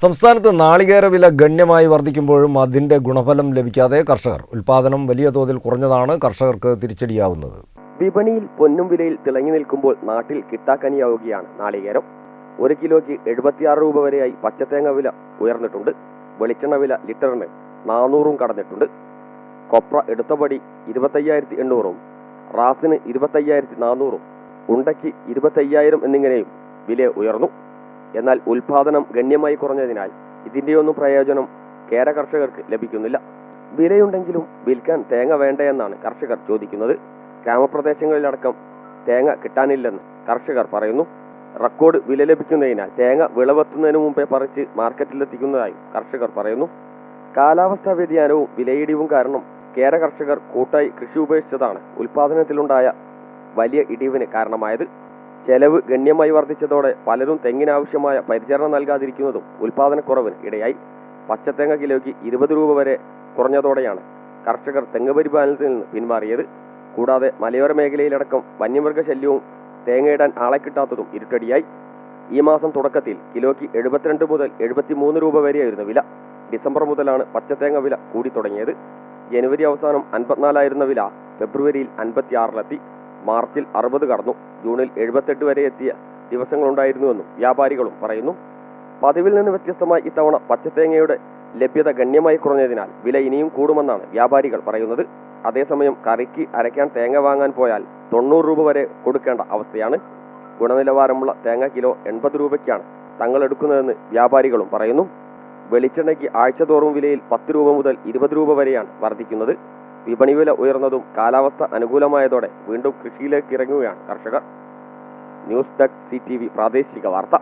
സംസ്ഥാനത്ത് നാളികേര വില ഗണ്യമായി വർദ്ധിക്കുമ്പോഴും അതിന്റെ ഗുണഫലം ലഭിക്കാതെ കർഷകർ. ഉൽപാദനം വലിയ തോതിൽ കുറഞ്ഞതാണ് കർഷകർക്ക് തിരിച്ചടിയാവുന്നത്. വിപണിയിൽ പൊന്നും വിലയിൽ തിളങ്ങി നിൽക്കുമ്പോൾ നാട്ടിൽ കിട്ടാക്കനിയാവുകയാണ് നാളികേരം. ഒരു കിലോയ്ക്ക് എഴുപത്തിയാറ് രൂപ വരെയായി പച്ചത്തേങ്ങ വില ഉയർന്നിട്ടുണ്ട്. വെളിച്ചെണ്ണ വില ലിറ്ററിന് നാനൂറും കടന്നിട്ടുണ്ട്. കൊപ്ര എടുത്തപടി ഇരുപത്തയ്യായിരത്തി എണ്ണൂറും റാസിന് ഇരുപത്തയ്യായിരത്തി നാനൂറും ഉണ്ടയ്ക്ക് ഇരുപത്തയ്യായിരം എന്നിങ്ങനെയും വില ഉയർന്നു. എന്നാൽ ഉൽപാദനം ഗണ്യമായി കുറഞ്ഞതിനാൽ ഇതിന്റെയൊന്നും പ്രയോജനം കേര കർഷകർക്ക് ലഭിക്കുന്നില്ല. വിലയുണ്ടെങ്കിലും വിൽക്കാൻ തേങ്ങ വേണ്ടയെന്നാണ് കർഷകർ ചോദിക്കുന്നത്. ഗ്രാമപ്രദേശങ്ങളിലടക്കം തേങ്ങ കിട്ടാനില്ലെന്ന് കർഷകർ പറയുന്നു. റെക്കോർഡ് വില ലഭിക്കുന്നതിനാൽ തേങ്ങ വിളവെത്തുന്നതിന് മുമ്പേ പറിച്ച് മാർക്കറ്റിലെത്തിക്കുന്നതായി കർഷകർ പറയുന്നു. കാലാവസ്ഥാ വ്യതിയാനവും വിലയിടിവും കാരണം കേര കർഷകർ കൂട്ടായി കൃഷി ഉപേക്ഷിച്ചതാണ് ഉൽപാദനത്തിലുണ്ടായ വലിയ ഇടിവിന് കാരണമായത്. ചെലവ് ഗണ്യമായി വർദ്ധിച്ചതോടെ പലരും തെങ്ങിനാവശ്യമായ പരിചരണം നൽകാതിരിക്കുന്നതും ഉൽപാദനക്കുറവിന് ഇടയായി. പച്ചത്തേങ്ങ കിലോയ്ക്ക് ഇരുപത് രൂപ വരെ കുറഞ്ഞതോടെയാണ് കർഷകർ തെങ്ങ് പരിപാലനത്തിൽ നിന്ന് പിന്മാറിയത് കൂടാതെ മലയോര മേഖലയിലടക്കം വന്യമൃഗശല്യവും തേങ്ങയിടാൻ ആളെ കിട്ടാത്തതും ഇരുട്ടടിയായി. ഈ മാസം തുടക്കത്തിൽ കിലോയ്ക്ക് എഴുപത്തിരണ്ട് മുതൽ എഴുപത്തിമൂന്ന് രൂപ വരെയായിരുന്നു വില. ഡിസംബർ മുതലാണ് പച്ചത്തേങ്ങ വില കൂടി തുടങ്ങിയത്. ജനുവരി അവസാനം അൻപത്തിനാലായിരുന്ന വില ഫെബ്രുവരിയിൽ അൻപത്തിയാറിലെത്തി. മാർച്ചിൽ അറുപത് കടന്നു. ജൂണിൽ എഴുപത്തെട്ട് വരെ എത്തിയ ദിവസങ്ങളുണ്ടായിരുന്നുവെന്നും വ്യാപാരികളും പറയുന്നു. പതിവിൽ നിന്ന് വ്യത്യസ്തമായി ഇത്തവണ പച്ചത്തേങ്ങയുടെ ലഭ്യത ഗണ്യമായി കുറഞ്ഞതിനാൽ വില ഇനിയും കൂടുമെന്നാണ് വ്യാപാരികൾ പറയുന്നത്. അതേസമയം കറിക്ക് അരയ്ക്കാൻ തേങ്ങ വാങ്ങാൻ പോയാൽ തൊണ്ണൂറ് രൂപ വരെ കൊടുക്കേണ്ട അവസ്ഥയാണ്. ഗുണനിലവാരമുള്ള തേങ്ങ കിലോ എൺപത് രൂപയ്ക്കാണ് തങ്ങൾ എടുക്കുന്നതെന്ന് വ്യാപാരികളും പറയുന്നു. വെളിച്ചെണ്ണയ്ക്ക് ആഴ്ചതോറും വിലയിൽ പത്ത് രൂപ മുതൽ ഇരുപത് രൂപ വരെയാണ് വർദ്ധിക്കുന്നത്. വിപണി വില ഉയർന്നതും കാലാവസ്ഥ അനുകൂലമായതോടെ വീണ്ടും കൃഷിയിലേക്ക് ഇറങ്ങുകയാണ് കർഷകർ. ന്യൂസ് ഡെസ്ക് സി പ്രാദേശിക വാർത്ത.